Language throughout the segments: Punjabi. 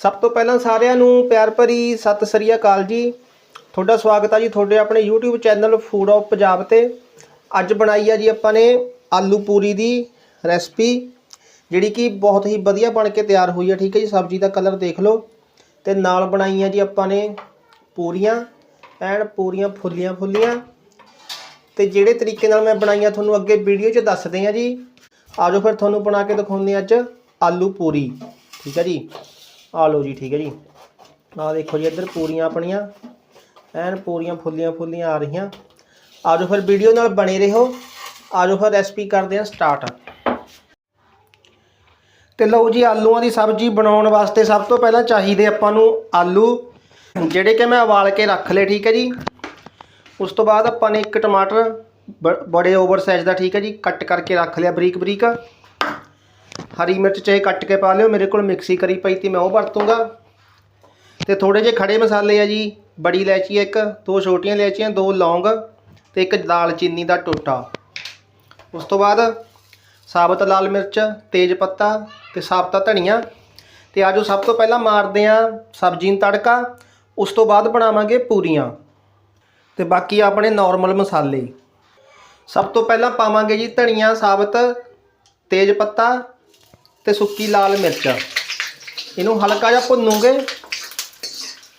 ਸਭ ਤੋਂ ਪਹਿਲਾਂ ਸਾਰਿਆਂ ਨੂੰ ਪਿਆਰ ਭਰੀ ਸਤਿ ਸ੍ਰੀ ਅਕਾਲ ਜੀ। ਤੁਹਾਡਾ ਸਵਾਗਤ ਹੈ ਜੀ ਤੁਹਾਡੇ ਆਪਣੇ YouTube channel food of Punjab ਤੇ। ਅੱਜ ਬਣਾਈ ਆ ਜੀ ਆਪਾਂ ਨੇ ਆਲੂ ਪੂਰੀ ਦੀ ਰੈਸਪੀ, ਜਿਹੜੀ ਕਿ ਬਹੁਤ ਹੀ ਵਧੀਆ ਬਣ ਕੇ ਤਿਆਰ ਹੋਈ ਹੈ ਠੀਕ ਹੈ ਜੀ? ਸਬਜ਼ੀ ਦਾ ਕਲਰ ਦੇਖ ਲਓ। ਤੇ ਨਾਲ ਬਣਾਈ ਆ ਜੀ ਆਪਾਂ ਨੇ ਪੂਰੀਆਂ ਐਨ ਪੂਰੀਆਂ ਫੁੱਲੀਆਂ ਫੁੱਲੀਆਂ। ਤੇ ਜਿਹੜੇ ਤਰੀਕੇ ਨਾਲ ਮੈਂ ਬਣਾਈਆਂ, ਤੁਹਾਨੂੰ ਅੱਗੇ ਵੀਡੀਓ 'ਚ ਦੱਸਦੇ ਆ ਜੀ। ਆਜੋ ਫਿਰ ਤੁਹਾਨੂੰ ਬਣਾ ਕੇ ਦਿਖਾਉਂਦੇ ਹਾਂ ਅੱਜ ਆਲੂ ਪੂਰੀ, ਠੀਕ ਹੈ ਜੀ? ਆ ਲਓ ਜੀ, ਠੀਕ ਹੈ ਜੀ। ਆ ਦੇਖੋ ਜੀ, ਇੱਧਰ ਪੂਰੀਆਂ ਆਪਣੀਆਂ, ਐਨ ਪੂਰੀਆਂ ਫੁੱਲੀਆਂ ਫੁੱਲੀਆਂ ਆ ਰਹੀਆਂ। ਆਜੋ ਫਿਰ ਵੀਡੀਓ ਨਾਲ ਬਣੇ ਰਹੋ। ਆਜੋ ਫਿਰ ਰੈਸਪੀ ਕਰਦੇ ਹਾਂ ਸਟਾਰਟ ਤੇ ਲਓ ਜੀ, ਆਲੂਆਂ ਦੀ ਸਬਜ਼ੀ ਬਣਾਉਣ ਵਾਸਤੇ ਸਭ ਤੋਂ ਪਹਿਲਾਂ ਚਾਹੀਦੇ ਆਪਾਂ ਨੂੰ ਆਲੂ, ਜਿਹੜੇ ਕਿ ਮੈਂ ਉਬਾਲ ਕੇ ਰੱਖ ਲਏ, ਠੀਕ ਹੈ ਜੀ। ਉਸ ਤੋਂ ਬਾਅਦ ਆਪਾਂ ਨੇ ਇੱਕ ਟਮਾਟਰ ਬ- ਬੜੇ ਓਵਰ ਸਾਈਜ਼ ਦਾ, ਠੀਕ ਹੈ ਜੀ, ਕੱਟ ਕਰਕੇ ਰੱਖ ਲਿਆ ਬਰੀਕ ਬਰੀਕ ਹਰੀ ਮਿਰਚ ਚਾਹੇ ਕੱਟ ਕੇ ਪਾ ਲਿਓ, ਮੇਰੇ ਕੋਲ ਮਿਕਸੀ ਕਰੀ ਪਈ ਤੀ ਮੈਂ ਉਹ ਵਰਤੂੰਗਾ। ਤੇ ਥੋੜੇ ਜਿਹੇ ਖੜੇ ਮਸਾਲੇ ਆ ਜੀ, ਬੜੀ ਇਲਾਇਚੀ ਇੱਕ, ਦੋ ਛੋਟੀਆਂ ਇਲਾਇਚੀਆਂ, ਦੋ ਲੌਂਗ ਤੇ ਇੱਕ ਦਾਲਚੀਨੀ ਦਾ ਟੋਟਾ। ਉਸ ਤੋਂ ਬਾਅਦ ਸਾਬਤ ਲਾਲ ਮਿਰਚ, ਤੇਜ ਪੱਤਾ ਤੇ ਸਾਬਤਾ ਧਨੀਆ। ਤੇ ਆਜੋ ਸਭ ਤੋਂ ਪਹਿਲਾਂ ਮਾਰਦੇ ਆ ਸਬਜ਼ੀ ਨੂੰ ਤੜਕਾ, ਉਸ ਤੋਂ ਬਾਅਦ ਬਣਾਵਾਂਗੇ ਪੂਰੀਆਂ। ਤੇ ਬਾਕੀ ਆਪਣੇ ਨਾਰਮਲ ਮਸਾਲੇ। ਸਭ ਤੋਂ ਪਹਿਲਾਂ ਪਾਵਾਂਗੇ ਜੀ ਧਨੀਆ, ਸਾਬਤ, ਤੇਜ ਪੱਤਾ ਤੇ ਸੁੱਕੀ ਲਾਲ ਮਿਰਚ। ਇਹਨੂੰ ਹਲਕਾ ਜਿਹਾ ਭੁੰਨੂਗੇ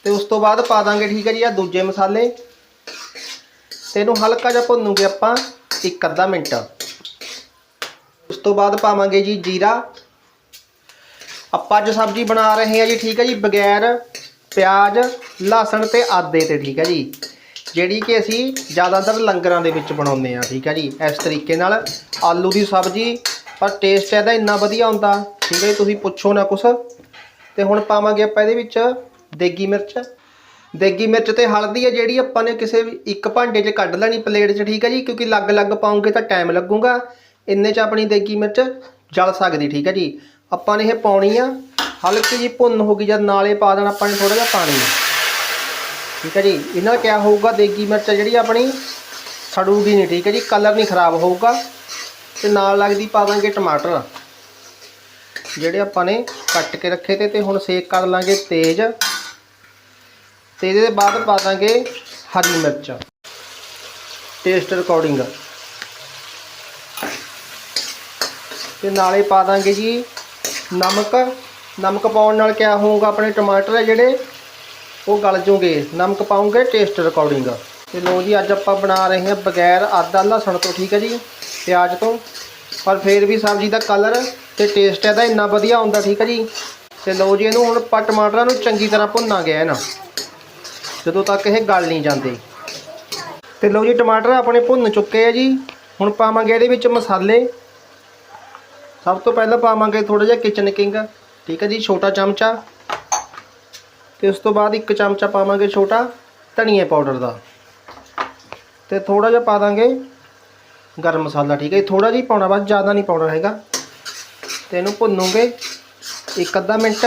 ਤੇ ਉਸ ਤੋਂ ਬਾਅਦ ਪਾ ਦਾਂਗੇ ਠੀਕ ਹੈ ਜੀ ਆ ਦੂਜੇ ਮਸਾਲੇ। ਤੇ ਇਹਨੂੰ ਹਲਕਾ ਜਿਹਾ ਭੁੰਨੂਗੇ ਆਪਾਂ ਇੱਕ ਅੱਧਾ ਮਿੰਟ। ਉਸ ਤੋਂ ਬਾਅਦ ਪਾਵਾਂਗੇ ਜੀ ਜੀਰਾ। ਆਪਾਂ ਅੱਜ ਸਬਜ਼ੀ ਬਣਾ ਰਹੇ ਹਾਂ ਜੀ ਠੀਕ ਹੈ ਜੀ ਬਗੈਰ ਪਿਆਜ਼, ਲਸਣ ਤੇ ਆਦੇ ਤੇ ਠੀਕ ਹੈ ਜੀ। ਜਿਹੜੀ ਕਿ ਅਸੀਂ ਜ਼ਿਆਦਾਤਰ ਲੰਗਰਾਂ ਦੇ ਵਿੱਚ ਬਣਾਉਂਦੇ ਆ ਠੀਕ ਹੈ ਜੀ। ਇਸ ਤਰੀਕੇ ਨਾਲ ਆਲੂ ਦੀ ਸਬਜ਼ੀ ਪਰ ਟੇਸਟ ਇਹਦਾ ਇੰਨਾ ਵਧੀਆ ਹੁੰਦਾ, ਠੀਕ ਹੈ ਜੀ, ਤੁਸੀਂ ਪੁੱਛੋ ਨਾ ਕੁਛ। ਤੇ ਹੁਣ ਪਾਵਾਂਗੇ ਆਪਾਂ ਇਹਦੇ ਵਿੱਚ ਦੇਗੀ ਮਿਰਚ। ਦੇਗੀ ਮਿਰਚ ਤੇ ਹਲਦੀ ਹੈ ਜਿਹੜੀ ਆਪਾਂ ਨੇ ਕਿਸੇ ਵੀ ਇੱਕ ਭਾਂਡੇ 'ਚ ਕੱਢ ਲੈਣੀ ਪਲੇਟ 'ਚ, ਠੀਕ ਹੈ ਜੀ, ਕਿਉਂਕਿ ਲੱਗ-ਲੱਗ ਪਾਉਂਗੇ ਤਾਂ ਟਾਈਮ ਲੱਗੂਗਾ। ਇੰਨੇ 'ਚ ਆਪਣੀ ਦੇਗੀ ਮਿਰਚ ਜਲ ਸਕਦੀ, ਠੀਕ ਹੈ ਜੀ। ਆਪਾਂ ਨੇ ਇਹ ਪਾਉਣੀ ਆ, ਹਲਕੀ ਜੀ ਭੁੰਨ ਹੋ ਗਈ ਜਦ ਨਾਲੇ ਪਾ ਦੇਣਾ ਆਪਾਂ ਨੇ ਥੋੜਾ ਜਿਹਾ ਪਾਣੀ। ਠੀਕ ਹੈ ਜੀ, ਇਹਨਾਂ ਨਾਲ ਕਿਆ ਹੋਊਗਾ, ਦੇਗੀ ਮਿਰਚ ਜਿਹੜੀ ਆਪਣੀ ਸੜੂਗੀ ਨਹੀਂ ਠੀਕ ਹੈ ਜੀ ਕਲਰ ਨਹੀਂ ਖਰਾਬ ਹੋਊਗਾ। ਤੇ ਨਾਲ ਲੱਗਦੀ ਪਾ ਦਾਂਗੇ ਟਮਾਟਰ। ਜਿਹੜੇ ਆਪਾਂ ਨੇ ਕੱਟ ਕੇ ਰੱਖੇ ਤੇ ਤੇ ਹੁਣ ਸੇਕ ਕਰ ਲਾਂਗੇ ਤੇਜ਼। ਤੇ ਇਹਦੇ ਬਾਅਦ ਪਾ ਦਾਂਗੇ ਹਰੀ ਮਿਰਚ। ਟੇਸਟ ਅਕੋਰਡਿੰਗ ਤੇ ਨਾਲੇ ਪਾ ਦਾਂਗੇ ਜੀ ਨਮਕ। ਨਮਕ ਪਾਉਣ ਨਾਲ ਕਿਆ ਹੋਊਗਾ ਆਪਣੇ ਟਮਾਟਰ ਹੈ ਜਿਹੜੇ, ਉਹ ਗਲ ਜੂਗੇ। ਨਮਕ ਪਾਉਂਗੇ ਟੇਸਟ ਅਕੋਰਡਿੰਗ ਤੇ ਲੋ ਜੀ, ਅੱਜ ਆਪਾਂ ਬਣਾ ਰਹੇ ਹਾਂ ਬਗੈਰ ਆਦਾ ਲਸਣ ਤੋਂ, ਠੀਕ ਹੈ ਜੀ? ਪਿਆਜ਼ ਤੋਂ। ਪਰ ਫਿਰ ਵੀ ਸਬਜ਼ੀ ਦਾ ਕਲਰ ਤੇ ਟੇਸਟ ਇਹਦਾ ਇੰਨਾ ਵਧੀਆ ਹੁੰਦਾ, ਠੀਕ ਹੈ ਜੀ? ਤੇ ਲਓ ਜੀ, ਇਹਨੂੰ ਹੁਣ ਆਪਾਂ ਟਮਾਟਰਾਂ ਨੂੰ ਚੰਗੀ ਤਰ੍ਹਾਂ ਭੁੰਨਾਂਗੇ ਹੈ ਨਾ। ਜਦੋਂ ਤੱਕ ਇਹ ਗਲ ਨਹੀਂ ਜਾਂਦੇ। ਤੇ ਲਓ ਜੀ, ਟਮਾਟਰ ਆਪਣੇ ਭੁੰਨ ਚੁੱਕੇ ਆ ਜੀ। ਹੁਣ ਪਾਵਾਂਗੇ ਇਹਦੇ ਵਿੱਚ ਮਸਾਲੇ। ਸਭ ਤੋਂ ਪਹਿਲਾਂ ਪਾਵਾਂਗੇ ਥੋੜਾ ਜਿਹਾ ਕਿਚਨ ਕਿੰਗ ਠੀਕ ਹੈ ਜੀ, ਛੋਟਾ ਚਮਚਾ। ਤੇ ਉਸ ਤੋਂ ਬਾਅਦ ਇੱਕ ਚਮਚਾ ਪਾਵਾਂਗੇ ਛੋਟਾ ਧਨੀਏ ਪਾਊਡਰ ਦਾ। ਤੇ ਥੋੜਾ ਜਿਹਾ ਪਾ ਦਾਂਗੇ। ਗਰਮ ਮਸਾਲਾ ਠੀਕ ਹੈ ਜੀ। ਥੋੜਾ ਜਿਹਾ ਪਾਉਣਾ, ਬਸ ਜ਼ਿਆਦਾ ਨਹੀਂ ਪਾਉਣਾ ਹੈਗਾ। ਤੇ ਇਹਨੂੰ ਭੁੰਨੂਗੇ ਇੱਕ ਅੱਧਾ ਮਿੰਟ।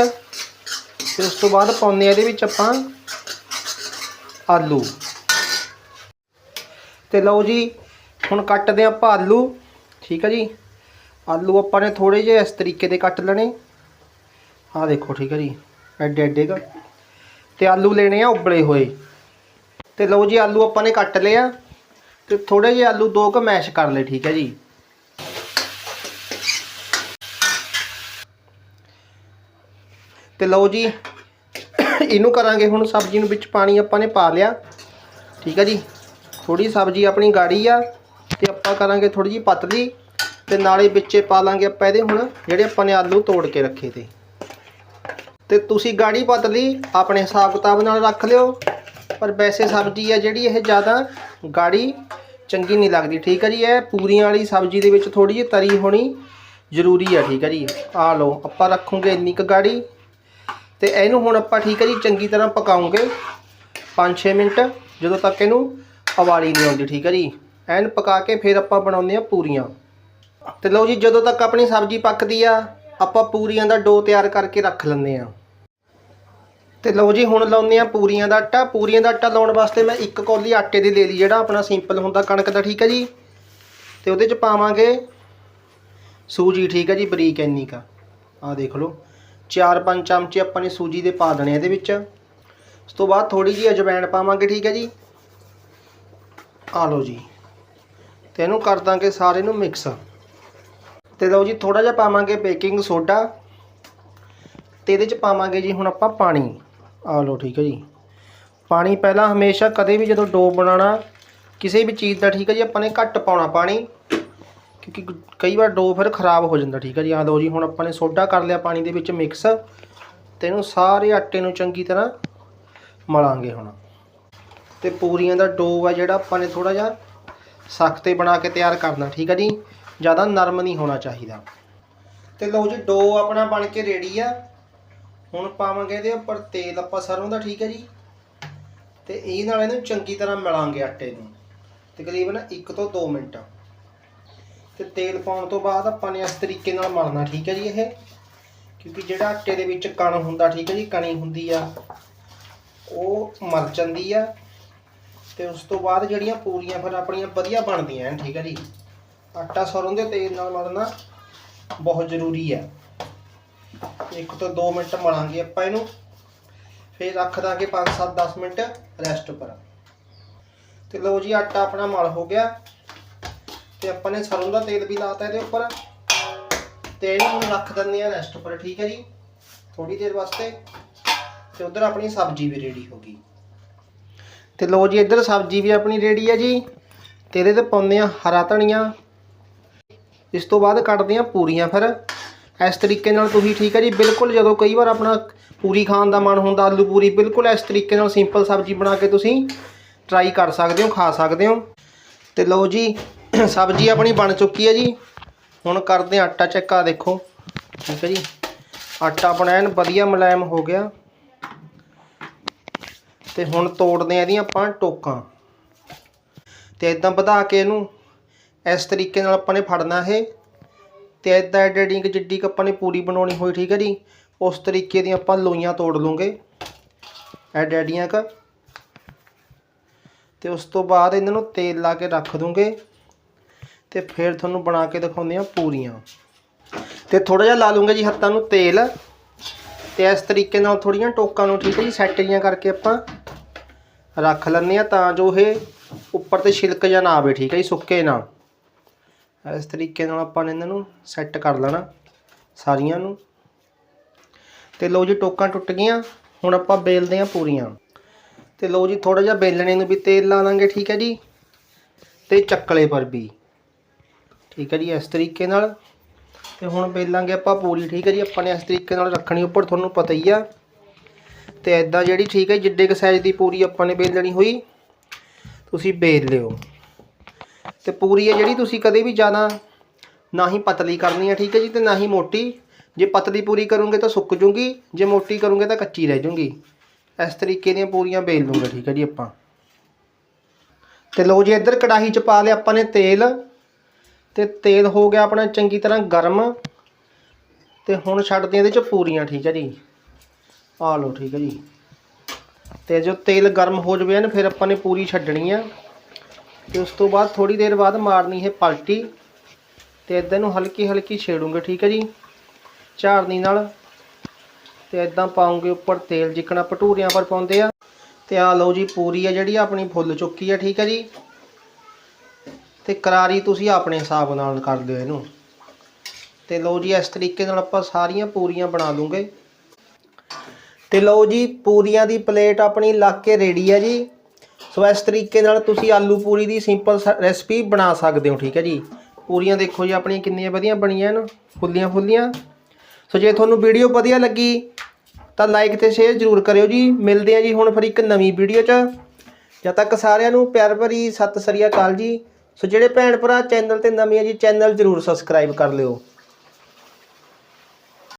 ਫਿਰ ਉਸ ਤੋਂ ਬਾਅਦ ਪਾਉਂਦੇ ਆ ਇਹਦੇ ਵਿੱਚ ਆਪਾਂ ਆਲੂ। ਤੇ ਲਓ ਜੀ, ਹੁਣ ਕੱਟਦੇ ਆਪਾਂ ਆਲੂ। ਠੀਕ ਹੈ ਜੀ। ਆਲੂ ਆਪਾਂ ਨੇ ਥੋੜੇ ਜਿਹੇ ਇਸ ਤਰੀਕੇ ਦੇ ਕੱਟ ਲੈਣੇ। ਆਹ ਦੇਖੋ, ਠੀਕ ਹੈ ਜੀ। ਐਡੇ ਐਡੇ ਕੁ। ਤੇ ਆਲੂ ਲੈਣੇ ਆ ਉਬਲੇ ਹੋਏ। ਤੇ ਲਓ ਜੀ, ਆਲੂ ਆਪਾਂ ਨੇ ਕੱਟ ਲਏ ਆ। ਤੇ ਥੋੜੇ ਜਿਹੇ ਆਲੂ ਦੋ ਕੁ ਮੈਸ਼ ਕਰ ਲਏ, ਠੀਕ ਹੈ ਜੀ। ਤੇ ਲਓ ਜੀ, ਇਹਨੂੰ ਕਰਾਂਗੇ ਹੁਣ ਸਬਜ਼ੀ ਨੂੰ ਵਿੱਚ ਪਾਣੀ ਆਪਾਂ ਨੇ ਪਾ ਲਿਆ, ਠੀਕ ਹੈ ਜੀ। ਥੋੜੀ ਸਬਜ਼ੀ ਆਪਣੀ ਗਾੜੀ ਆ, ਤੇ ਆਪਾਂ ਕਰਾਂਗੇ ਥੋੜੀ ਜੀ ਪਤਲੀ, ਤੇ ਨਾਲੇ ਵਿੱਚੇ ਪਾ ਲਾਂਗੇ ਆਪਾਂ ਇਹਦੇ ਹੁਣ, ਜਿਹੜੇ ਆਪਾਂ ਨੇ ਆਲੂ ਤੋੜ ਕੇ ਰੱਖੇ ਤੇ। ਤੇ ਤੁਸੀਂ ਗਾੜੀ ਪਤਲੀ ਆਪਣੇ ਹਿਸਾਬ ਕਿਤਾਬ ਨਾਲ ਰੱਖ ਲਿਓ ਪਰ ਵੈਸੇ ਸਬਜ਼ੀ ਆ ਜਿਹੜੀ ਇਹ ਜ਼ਿਆਦਾ ਗਾੜੀ ਚੰਗੀ ਨਹੀਂ ਲੱਗਦੀ, ਠੀਕ ਹੈ ਜੀ? ਇਹ ਪੂਰੀਆਂ ਵਾਲੀ ਸਬਜ਼ੀ ਦੇ ਵਿੱਚ ਥੋੜੀ ਜਿਹੀ ਤਰੀ ਹੋਣੀ ਜ਼ਰੂਰੀ ਆ, ਠੀਕ ਹੈ ਜੀ? ਆ ਲਓ, ਆਪਾਂ ਰੱਖੂਗੇ ਇੰਨੀ ਕੁ ਗਾੜੀ ਤੇ ਇਹਨੂੰ ਹੁਣ ਆਪਾਂ, ਠੀਕ ਹੈ ਜੀ, ਚੰਗੀ ਤਰ੍ਹਾਂ ਪਕਾਉਂਗੇ 5-6 ਮਿੰਟ, ਜਦੋਂ ਤੱਕ ਇਹਨੂੰ ਉਬਾਲੀ ਨਹੀਂ ਆਉਂਦੀ, ਠੀਕ ਹੈ ਜੀ? ਐਨ ਪਕਾ ਕੇ ਫਿਰ ਆਪਾਂ ਬਣਾਉਂਦੇ ਆ ਪੂਰੀਆਂ। ਤੇ ਲਓ ਜੀ, ਜਦੋਂ ਤੱਕ ਆਪਣੀ ਸਬਜ਼ੀ ਪੱਕਦੀ ਆ, ਆਪਾਂ ਪੂਰੀਆਂ ਦਾ ਡੋ ਤਿਆਰ ਕਰਕੇ ਰੱਖ ਲੈਂਦੇ ਆ। ਤੇ ਲਓ ਜੀ, ਹੁਣ ਲਾਉਂਦੇ ਆ ਪੂਰੀਆਂ ਦਾ ਆਟਾ। ਪੂਰੀਆਂ ਦਾ ਆਟਾ ਲਾਉਣ ਵਾਸਤੇ ਮੈਂ ਇੱਕ ਕੌਲੀ ਆਟੇ ਦੀ ਲੈ ਲਈ, ਜਿਹੜਾ ਆਪਣਾ ਸਿੰਪਲ ਹੁੰਦਾ ਕਣਕ ਦਾ, ਠੀਕ ਹੈ ਜੀ? ਤੇ ਉਹਦੇ ਚ ਪਾਵਾਂਗੇ ਸੂਜੀ, ਠੀਕ ਹੈ ਜੀ, ਬਰੀਕ ਇੰਨੀ ਕਾ। ਆਹ ਦੇਖ ਲਓ 4-5 ਚਮਚੇ ਆਪਾਂ ਨੇ ਸੂਜੀ ਦੇ ਪਾ ਦੇਣੇ ਇਹਦੇ ਵਿੱਚ। ਉਸ ਤੋਂ ਬਾਅਦ ਥੋੜੀ ਜਿਹੀ ਅਜਵਾਇਣ ਪਾਵਾਂਗੇ, ਠੀਕ ਹੈ ਜੀ? ਆ ਲਓ ਜੀ, ਤੇ ਇਹਨੂੰ ਕਰ ਦਾਂਗੇ ਸਾਰੇ ਨੂੰ ਮਿਕਸ ਤੇ ਲਓ ਜੀ ਥੋੜਾ ਜਿਹਾ ਪਾਵਾਂਗੇ ਬੇਕਿੰਗ ਸੋਡਾ ਤੇ ਇਹਦੇ ਚ ਪਾਵਾਂਗੇ ਜੀ ਹੁਣ ਆਪਾਂ ਪਾਣੀ। ਆ ਲਓ, ਠੀਕ ਹੈ ਜੀ। ਪਾਣੀ ਪਹਿਲਾਂ ਹਮੇਸ਼ਾ ਕਦੇ ਵੀ ਜਦੋਂ ਡੋ ਬਣਾਉਣਾ, ਕਿਸੇ ਵੀ ਚੀਜ਼ ਦਾ, ਠੀਕ ਹੈ ਜੀ, ਆਪਾਂ ਨੇ ਘੱਟ ਪਾਉਣਾ ਪਾਣੀ, ਕਿਉਂਕਿ ਕਈ ਵਾਰ ਡੋ ਫਿਰ ਖਰਾਬ ਹੋ ਜਾਂਦਾ, ਠੀਕ ਹੈ ਜੀ। ਆ ਲਓ ਜੀ, ਹੁਣ ਆਪਾਂ ਨੇ ਸੋਡਾ ਕਰ ਲਿਆ ਪਾਣੀ ਦੇ ਵਿੱਚ ਮਿਕਸ ਤੇ ਇਹਨੂੰ ਸਾਰੇ ਆਟੇ ਨੂੰ ਚੰਗੀ ਤਰ੍ਹਾਂ ਮਲਾਂਗੇ ਹੁਣ। ਤੇ ਪੂਰੀਆਂ ਦਾ ਡੋ ਆ ਜਿਹੜਾ ਆਪਾਂ ਨੇ ਥੋੜਾ ਜਿਹਾ ਸਖਤ ਹੀ ਬਣਾ ਕੇ ਤਿਆਰ ਕਰਨਾ, ਠੀਕ ਹੈ ਜੀ। ਜ਼ਿਆਦਾ ਨਰਮ ਨਹੀਂ ਹੋਣਾ ਚਾਹੀਦਾ। ਤੇ ਲਓ ਜੀ, ਡੋ ਆਪਣਾ ਬਣ ਕੇ ਰੈਡੀ ਆ। ਹੁਣ ਪਾਵਾਂਗੇ ਇਹਦੇ ਉੱਪਰ ਤੇਲ ਆਪਾਂ ਸਰੋਂ ਦਾ, ਠੀਕ ਹੈ ਜੀ? ਤੇ ਇਹ ਨਾਲ ਇਹਨੂੰ ਚੰਗੀ ਤਰ੍ਹਾਂ ਮਿਲਾਂਗੇ ਆਟੇ ਨੂੰ। ਤਕਰੀਬਨ 1 ਤੋਂ 2 ਮਿੰਟ। ਤੇ ਤੇਲ ਪਾਉਣ ਤੋਂ ਬਾਅਦ ਆਪਾਂ ਨੇ ਇਸ ਤਰੀਕੇ ਨਾਲ ਮਲਣਾ, ਠੀਕ ਹੈ ਜੀ ਇਹ? ਕਿਉਂਕਿ ਜਿਹੜਾ ਆਟੇ ਦੇ ਵਿੱਚ ਕਣ ਹੁੰਦਾ, ਠੀਕ ਹੈ ਜੀ, ਕਣੀ ਹੁੰਦੀ ਆ, ਉਹ ਮਰ ਜਾਂਦੀ ਆ। ਤੇ ਉਸ ਤੋਂ ਬਾਅਦ ਜਿਹੜੀਆਂ ਪੂਰੀਆਂ ਫਿਰ ਆਪਣੀਆਂ ਵਧੀਆ ਬਣਦੀਆਂ ਠੀਕ ਹੈ ਜੀ। ਆਟਾ ਸਰੋਂ ਦੇ ਤੇਲ ਨਾਲ ਮਲਣਾ ਬਹੁਤ ਜ਼ਰੂਰੀ ਆ ਇੱਕ ਤੋਂ 2 ਮਿੰਟ ਮਲਾਂਗੇ ਆਪਾਂ ਇਹਨੂੰ। ਫਿਰ ਰੱਖ ਦਾਂਗੇ 5-7 10 ਮਿੰਟ ਰੈਸਟ ਉੱਪਰ। ਤੇ ਲਓ ਜੀ, ਆਟਾ ਆਪਣਾ ਮਲ ਹੋ ਗਿਆ। ਤੇ ਆਪਾਂ ਨੇ ਸਰੋਂ ਦਾ ਤੇਲ ਵੀ ਲਾਤਾ ਇਹਦੇ ਉੱਪਰ। ਤੇ ਇਹਨੂੰ ਰੱਖ ਦਿੰਦੇ ਆ ਰੈਸਟ ਉੱਪਰ, ਠੀਕ ਹੈ ਜੀ? ਥੋੜੀ ਦੇਰ ਵਾਸਤੇ। ਤੇ ਉਧਰ ਆਪਣੀ ਸਬਜ਼ੀ ਵੀ ਰੈਡੀ ਹੋ ਗਈ। ਤੇ ਲਓ ਜੀ, ਇੱਧਰ ਸਬਜ਼ੀ ਵੀ ਆਪਣੀ ਰੈਡੀ ਹੈ ਜੀ। ਤੇ ਇਹਦੇ ਤੇ ਪਾਉਂਦੇ ਆ ਹਰਾ ਧਨੀਆ। ਇਸ ਤੋਂ ਬਾਅਦ ਕੱਟਦੇ ਆ ਪੂਰੀਆਂ ਫਿਰ। ਇਸ ਤਰੀਕੇ ਨਾਲ ਤੁਸੀਂ ਠੀਕ ਹੈ ਜੀ, ਬਿਲਕੁਲ ਜਦੋਂ ਕਈ ਵਾਰ ਆਪਣਾ ਪੂਰੀ ਖਾਣ ਦਾ ਮਨ ਹੁੰਦਾ, ਆਲੂ ਪੂਰੀ, ਬਿਲਕੁਲ ਇਸ ਤਰੀਕੇ ਨਾਲ ਸਿੰਪਲ ਸਬਜ਼ੀ ਬਣਾ ਕੇ ਤੁਸੀਂ ਟਰਾਈ ਕਰ ਸਕਦੇ ਹੋ, ਖਾ ਸਕਦੇ ਹੋ। ਤੇ ਲਓ ਜੀ, ਸਬਜ਼ੀ ਆਪਣੀ ਬਣ ਚੁੱਕੀ ਹੈ ਜੀ। ਹੁਣ ਕਰਦੇ ਹਾਂ ਆਟਾ ਚੈੱਕ ਆ ਦੇਖੋ। ਠੀਕ ਹੈ ਜੀ। ਆਟਾ ਆਪਣਾ ਐਨ ਵਧੀਆ ਮੁਲਾਇਮ ਹੋ ਗਿਆ। ਤੇ ਹੁਣ ਤੋੜਦੇ ਆ ਇਹਦੀਆਂ ਆਪਾਂ ਟੋਕਾਂ। ਤੇ ਇਦਾਂ ਵਧਾ ਕੇ ਇਹਨੂੰ ਇਸ ਤਰੀਕੇ ਨਾਲ ਆਪਾਂ ਨੇ ਫੜਨਾ ਇਹ। ਤੇ ਇਦਾਂ ਐਡਿੰਗ ਜਿੱਡੀ ਕੁ ਆਪਾਂ ਨੇ ਪੂਰੀ ਬਣਾਉਣੀ ਹੋਈ, ਠੀਕ ਹੈ ਜੀ? ਉਸ ਤਰੀਕੇ ਦੀਆਂ ਆਪਾਂ ਲੋਈਆਂ ਤੋੜ ਲਵਾਂਗੇ ਐਡ ਐਡੀਆਂ ਕ। ਤੇ ਉਸ ਤੋਂ ਬਾਅਦ ਇਹਨਾਂ ਨੂੰ ਤੇਲ ਲਾ ਕੇ ਰੱਖ ਦੂੰਗੇ। ਤੇ ਫਿਰ ਤੁਹਾਨੂੰ ਬਣਾ ਕੇ ਦਿਖਾਉਂਦੇ ਆ ਪੂਰੀਆਂ। ਤੇ ਥੋੜਾ ਜਿਹਾ ਲਾ ਲੂੰਗੇ ਜੀ ਹੱਥਾਂ ਨੂੰ ਤੇਲ। ਤੇ ਇਸ ਤਰੀਕੇ ਨਾਲ ਥੋੜੀਆਂ ਟੋਕਾਂ ਨੂੰ, ਠੀਕ ਹੈ ਜੀ, ਸੈੱਟ ਜੀਆਂ ਕਰਕੇ ਆਪਾਂ ਰੱਖ ਲੈਂਦੇ ਆ ਤਾਂ ਜੋ ਇਹ ਉੱਪਰ ਤੇ ਛਿਲਕ ਜਾਂ ਨਾ ਆਵੇ, ਠੀਕ ਹੈ ਜੀ, ਸੁੱਕੇ ਨਾ। ਇਸ ਤਰੀਕੇ ਨਾਲ ਆਪਾਂ ਨੇ ਇਹਨਾਂ ਨੂੰ ਸੈੱਟ ਕਰ ਲੈਣਾ ਸਾਰੀਆਂ ਨੂੰ। ਤੇ ਲਓ ਜੀ ਟੋਕਾਂ ਟੁੱਟ ਗਈਆਂ, ਹੁਣ ਆਪਾਂ ਬੇਲਦੇ ਆ ਪੂਰੀਆਂ। ਤੇ ਲਓ ਜੀ ਥੋੜਾ ਜਿਹਾ ਬੇਲਣੇ ਨੂੰ ਵੀ ਤੇਲ ਲਾ ਲਾਂਗੇ, ਠੀਕ ਹੈ ਜੀ। ਤੇ ਚੱਕਲੇ ਪਰ ਵੀ। ਠੀਕ ਹੈ ਜੀ, ਇਸ ਤਰੀਕੇ ਨਾਲ। ਤੇ ਹੁਣ ਬੇਲਾਂਗੇ ਆਪਾਂ ਪੂਰੀ, ਠੀਕ ਹੈ ਜੀ। ਆਪਾਂ ਨੇ ਇਸ ਤਰੀਕੇ ਨਾਲ ਰੱਖਣੀ ਉੱਪਰ, ਤੁਹਾਨੂੰ ਪਤਾ ਹੀ ਆ। ਤੇ ਐਦਾਂ ਜਿਹੜੀ, ਠੀਕ ਹੈ ਜਿੱਡੇ ਕ ਸਾਈਜ਼ ਦੀ ਪੂਰੀ ਆਪਾਂ ਨੇ ਬੇਲਣੀ ਹੋਈ, ਤੁਸੀਂ ਬੇਲ ਲਿਓ। ਤੇ ਪੂਰੀ ਹੈ ਜਿਹੜੀ ਤੁਸੀਂ ਕਦੇ ਵੀ ਜ਼ਿਆਦਾ ਨਾ ਹੀ ਪਤਲੀ ਕਰਨੀ ਹੈ, ਠੀਕ ਹੈ ਜੀ, ਤੇ ਨਾ ਹੀ ਮੋਟੀ। ਜੇ ਪਤਲੀ ਪੂਰੀ ਕਰੋਗੇ ਤਾਂ ਸੁੱਕ ਜੂਗੀ, ਜੇ ਮੋਟੀ ਕਰੋਗੇ ਤਾਂ ਕੱਚੀ ਰਹਿ ਜੂਗੀ। ਇਸ ਤਰੀਕੇ ਦੀਆਂ ਪੂਰੀਆਂ ਬੇਲ ਲੂੰਗੇ, ਠੀਕ ਹੈ ਜੀ, ਆਪਾਂ। ਤੇ ਲਓ ਜੀ, ਇੱਧਰ ਕੜਾਹੀ 'ਚ ਪਾ ਲਿਆ ਆਪਾਂ ਨੇ ਤੇਲ। ਤੇ ਤੇਲ ਹੋ ਗਿਆ ਆਪਣਾ ਚੰਗੀ ਤਰ੍ਹਾਂ ਗਰਮ। ਤੇ ਹੁਣ ਛੱਡਦੇ ਇਹਦੇ 'ਚ ਪੂਰੀਆਂ, ਠੀਕ ਹੈ ਜੀ। ਆ ਲਓ, ਠੀਕ ਹੈ ਜੀ। ਤੇ ਜੋ ਤੇਲ ਗਰਮ ਹੋ ਜਵੇ ਨਾ, ਫਿਰ ਆਪਾਂ ਨੇ ਪੂਰੀ ਛੱਡਣੀ ਆ। ਤੇ ਉਸ ਤੋਂ ਬਾਅਦ ਥੋੜੀ ਦੇਰ ਬਾਅਦ ਮਾਰਨੀ ਹੈ ਪਲਟੀ ਤੇ ਇਦਾਂ ਨੂੰ ਹਲਕੀ ਹਲਕੀ ਛੇੜੂਗੇ, ਠੀਕ ਹੈ ਜੀ? ਝਾੜਨੀ ਨਾਲ ਤੇ ਇਦਾਂ ਪਾਉਂਗੇ ਉੱਪਰ ਤੇਲ, ਜਿੱਕਣਾ ਭਟੂਰਿਆਂ ਪਰ ਪਾਉਂਦੇ ਆ। ਤੇ ਆ ਲਓ ਜੀ, ਪੂਰੀ ਆ ਜਿਹੜੀ ਆਪਣੀ, ਫੁੱਲ ਚੁੱਕੀ ਆ ਠੀਕ ਹੈ ਜੀ? ਤੇ ਕਰਾਰੀ ਤੁਸੀਂ ਆਪਣੇ ਹਿਸਾਬ ਨਾਲ ਕਰ ਦਿਓ ਇਹਨੂੰ। ਤੇ ਲਓ ਜੀ, ਇਸ ਤਰੀਕੇ ਨਾਲ ਆਪਾਂ ਸਾਰੀਆਂ ਪੂਰੀਆਂ ਬਣਾ ਲੂੰਗੇ। ਤੇ ਲਓ ਜੀ, ਪੂਰੀਆਂ ਦੀ ਪਲੇਟ ਆਪਣੀ ਲੱਗ ਕੇ ਰੈਡੀ ਹੈ ਜੀ। ਸੋ ਇਸ ਤਰੀਕੇ ਨਾਲ ਤੁਸੀਂ ਆਲੂ ਪੂਰੀ ਦੀ ਸਿੰਪਲ ਰੈਸਪੀ ਬਣਾ ਸਕਦੇ ਹੋ, ਠੀਕ ਹੈ ਜੀ? ਪੂਰੀਆਂ ਦੇਖੋ ਜੀ, ਆਪਣੀਆਂ ਕਿੰਨੀਆਂ ਵਧੀਆ ਬਣੀਆਂ ਹਨ, ਫੁੱਲੀਆਂ ਫੁੱਲੀਆਂ। ਸੋ ਜੇ ਤੁਹਾਨੂੰ ਵੀਡੀਓ ਵਧੀਆ ਲੱਗੀ, ਤਾਂ ਲਾਈਕ ਤੇ ਸ਼ੇਅਰ ਜ਼ਰੂਰ ਕਰਿਓ ਜੀ। ਮਿਲਦੇ ਆ ਜੀ ਹੁਣ ਫਿਰ ਇੱਕ ਨਵੀਂ ਵੀਡੀਓ 'ਚ। ਜਦ ਤੱਕ ਸਾਰਿਆਂ ਨੂੰ ਪਿਆਰ ਭਰੀ ਸਤਿ ਸ੍ਰੀ ਅਕਾਲ ਜੀ। ਸੋ ਜਿਹੜੇ ਭੈਣ ਭਰਾ ਚੈਨਲ ਤੇ ਨਵੇਂ ਆ ਜੀ, ਚੈਨਲ ਜ਼ਰੂਰ ਸਬਸਕ੍ਰਾਈਬ ਕਰ ਲਿਓ।